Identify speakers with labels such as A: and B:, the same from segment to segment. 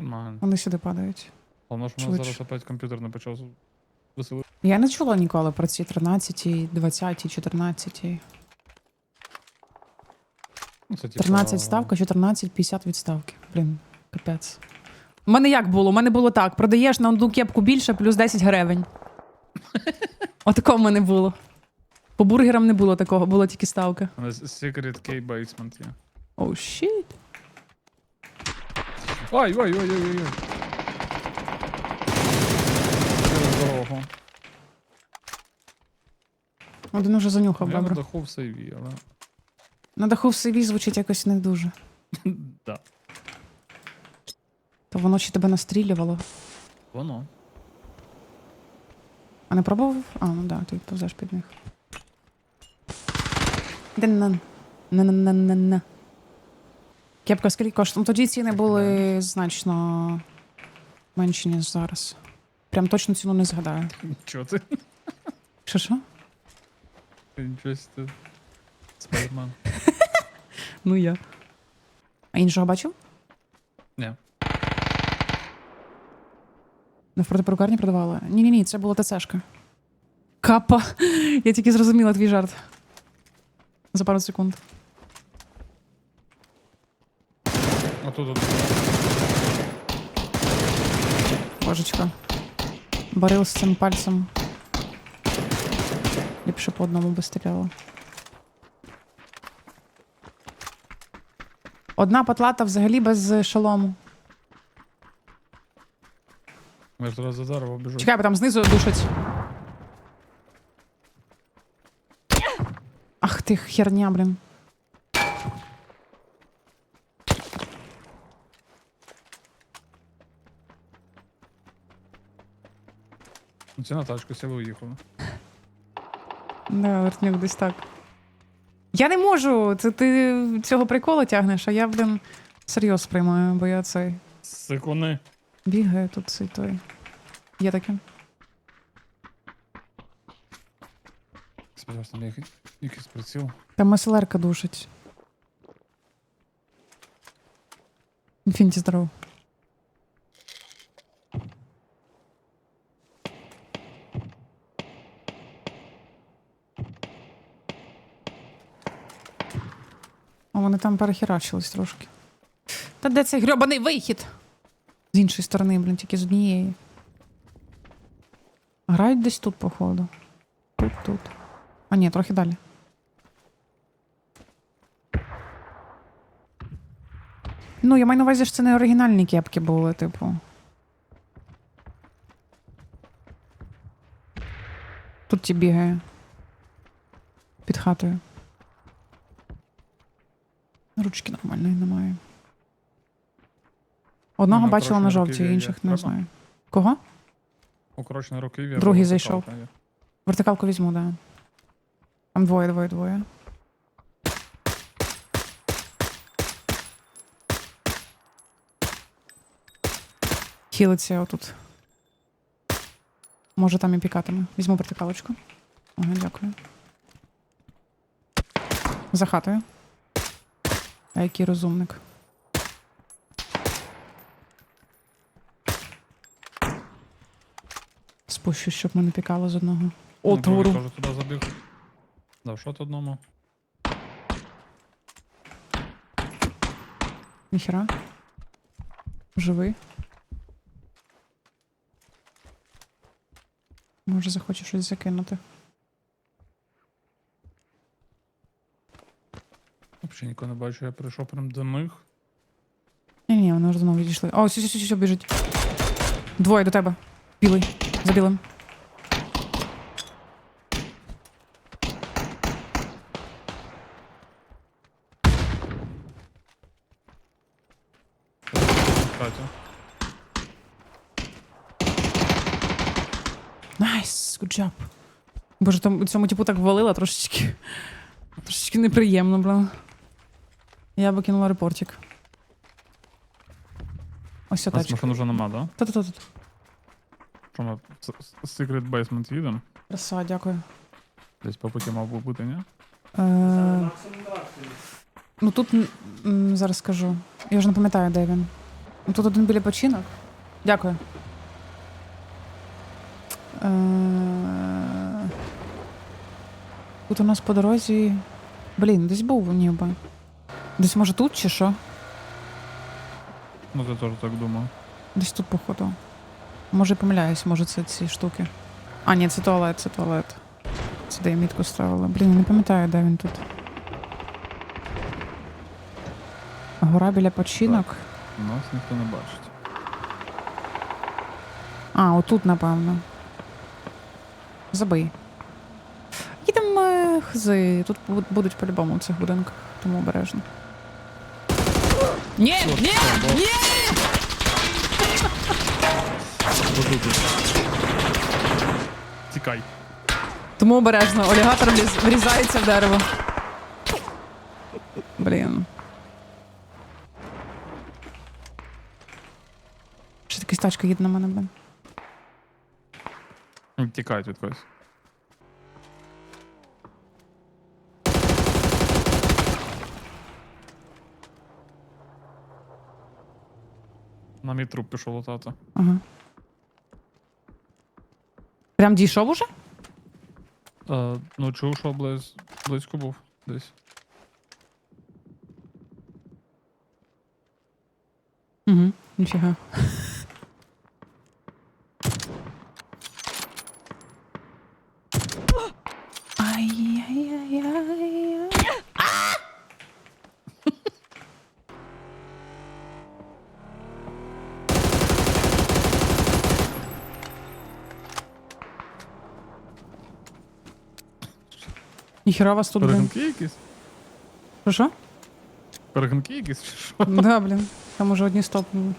A: Нормально.
B: Вони сюди падають.
A: Головне, що нас
B: Швидше.
A: зараз опять комп'ютер не почав веселити.
B: Я не чула ніколи про ці 13, 20, 14.
A: Ну, це, типа,
B: 13 ставка, 14, 50 відставки. Блін, капець. У мене як було? У мене було так: продаєш на одну кепку більше, плюс 10 гривень. Отакого в мене було. По бургерам не було такого, було тільки ставка.
A: У нас Secret K Basement є.
B: Оу, щіт.
A: Ой, ой, ой, ой, ой, ой. Через дорогу.
B: Один уже занюхав,
A: Я на даху в сейві, але...
B: На даху в CV звучить якось не дуже.
A: да.
B: То воно чи тебе настрілювало.
A: Воно.
B: А не пробував? А, ну да, ти повзеш під них. Ден-нан. На-на-на-на-на. Кепка скільки коштує? Ну, тоді ціни були значно менші, ніж зараз. Прям точно ціну не згадаю.
A: Чого ти?
B: Що що?
A: Нічого ти. Спайдермен.
B: Ну я. А іншого бачив?
A: Ні.
B: Навпроти перукарні продавали? Ні-ні ні, це була ТЦшка. Капа. Я тільки зрозуміла твій жарт. За пару секунд.
A: Отут от.
B: Божечка. Барил з цим пальцем. Ліпше по одному би стріляло. Одна патлата взагалі без шолому.
A: Я ж зараз за дерево біжу.
B: Чекай, бо там знизу душать. Ах ти херня, блін.
A: Ну, Ціна тачка, сіли уїхали.
B: Да, вертнюк десь так. Я не можу. Це ти цього приколу тягнеш, а я, блін, серйоз сприймаю, бо я цей
A: Секуни.
B: бігаю тут цей той. Є таке.
A: Сподіваюсь, там який- якийсь приціл.
B: Там МСЛРка душить. Інфініті здорово. О, вони там перехерачились трошки. Та де цей грьобаний вихід? З іншої сторони, блін, тільки з однієї. Грають десь тут, походу. Тут, тут. А ні, трохи далі. Ну, я маю на увазі, що це не оригінальні кепки були, типу. Тут ті бігає. Під хатою. Ручки нормальної немає. Одного
A: Ну,
B: бачила на
A: коротше,
B: жовтій,
A: руків'я є.
B: інших не
A: Треба?
B: знаю. Кого?
A: Укорочений руків'я.
B: Другий зайшов.
A: вертикалка є.
B: Вертикалку візьму, да. Там двоє, двоє, двоє. Хілиться отут. Може там і пікатиме. Візьму вертикалочку. Ага, дякую. За хатою. А який розумник. Спущу, щоб мене пікало з одного.
A: Ну,
B: Отвору.
A: теж туди забіг. Дав шот одному.
B: Ніхера. Живий. Може, захоче щось закинути.
A: Взагалі нікого не бачу, я прийшов прям до них.
B: Ні, ні, вони вже знову відійшли. О, сю, сю, сю, сю, біжить. Двоє до тебе. Білий. За білим.
A: Катя.
B: Найс, good job. Боже, там цьому типу так валила трошечки. Трошечки неприємно, блин. Я би кинула репортик. Ось ця
A: У нас
B: тачка.
A: машин вже нема, да?
B: Та-та-та.
A: Що ми в с- с- Secret Basement їдемо?
B: Краса, дякую.
A: Десь по путі мав би бути, ні?
B: Е, ну тут м, м, зараз скажу. Я вже не пам'ятаю, де він. Тут один біля починок. Дякую. Е, Тут у нас по дорозі. Блін, десь був ніби. Десь може тут чи що?
A: Ну, я теж так думав.
B: Десь тут, походу. Може, помиляюсь, може це ці штуки. А, ні, це туалет, це туалет. Це де я мітку ставила. Блін, не пам'ятаю, де він тут. Гора біля починок.
A: Нас ніхто не бачить.
B: А, отут, напевно. Забий. Їдемо е, хзи. Тут будуть по-любому в цих будинках, тому обережно. Ні, ні, ні!
A: Отут. Тікай.
B: Тому обережно. Олігатор вліз- врізається в дерево. Блін. Ще якась тачка їде на мене, блін.
A: Тікають від когось. На мій труп пішов лутати.
B: Ага. Прям дійшов уже?
A: Е, ну, чув, що близ... близько був десь.
B: Угу, ніфіга. Ніхера вас тут, блін.
A: Перегонки якісь?
B: Що, Що?
A: Перегонки якісь? чи Що?
B: Да, блін. Там уже одні стопнули.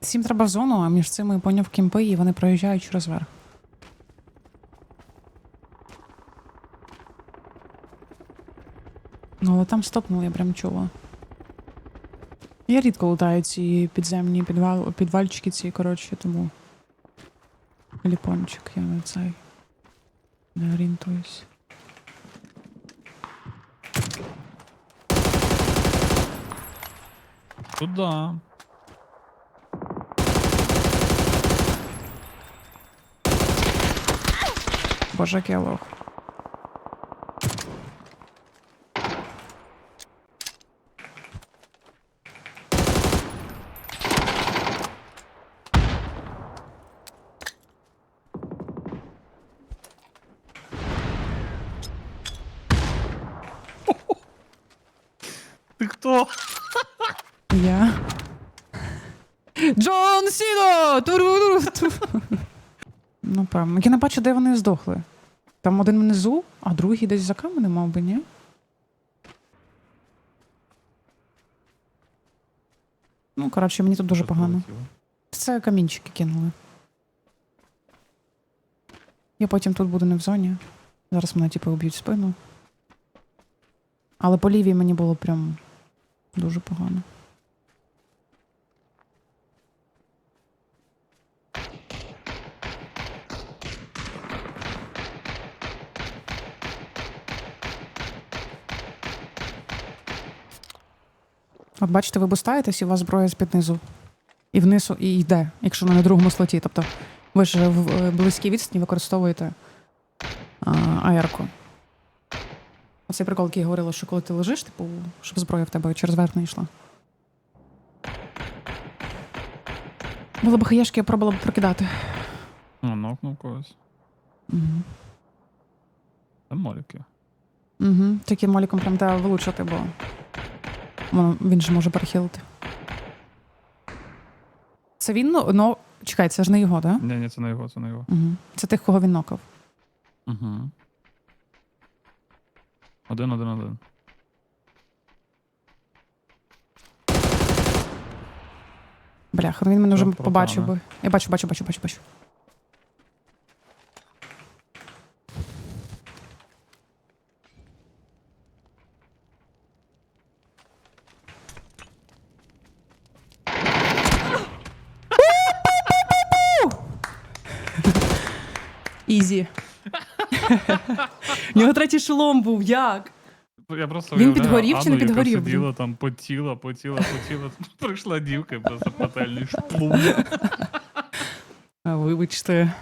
B: Всім треба в зону, а між цими поняв кімпи, і вони проїжджають через верх. Ну, але там стопнули, я прям чула. Я рідко лутаю ці підземні підвал, підвальчики ці, коротше, тому. Ліпончик, я на цей. Не орієнтуюсь.
A: Туда.
B: Боже, який я лох.
A: Ти хто?
B: Я. Джон Сіно! Ну, певно. Я не бачу, де вони здохли. Там один внизу, а другий десь за каменем, мав би, ні? Ну, коротше, мені тут дуже погано. Це камінчики кинули. Я потім тут буду не в зоні. Зараз мене типу уб'ють спину. Але по лівій мені було прям дуже погано. От бачите, ви бустаєтесь, і у вас зброя з під низу. І вниз і йде, якщо на другому слоті. Тобто ви ж в е, близькій відстані використовуєте аерку. Оцей прикол, який я говорила, що коли ти лежиш, типу, щоб зброя в тебе через верх не йшла. Було б хаєшки, я пробувала б прокидати.
A: Ну, нокнув когось.
B: Угу.
A: Там моліки.
B: Угу. Таким моліком прям треба вилучити, бо воно, він же може перехилити. Це він, ну, ну, чекай, це ж не його, так? Да?
A: Ні, ні, це не його, це не його.
B: Угу. Це тих, кого він нокав.
A: Угу. Один, один, один.
B: Бляха, ну він мене вже
A: Це
B: побачив
A: пропане.
B: би. Я бачу, бачу, бачу, бачу, бачу. Ізі. У нього третій шолом був, як?
A: Я просто
B: Він підгорів чи не підгорів,
A: сиділа там, потіла, потіла, потіла. Прийшла дівка просто фатальний шплум.
B: А, Вибачте.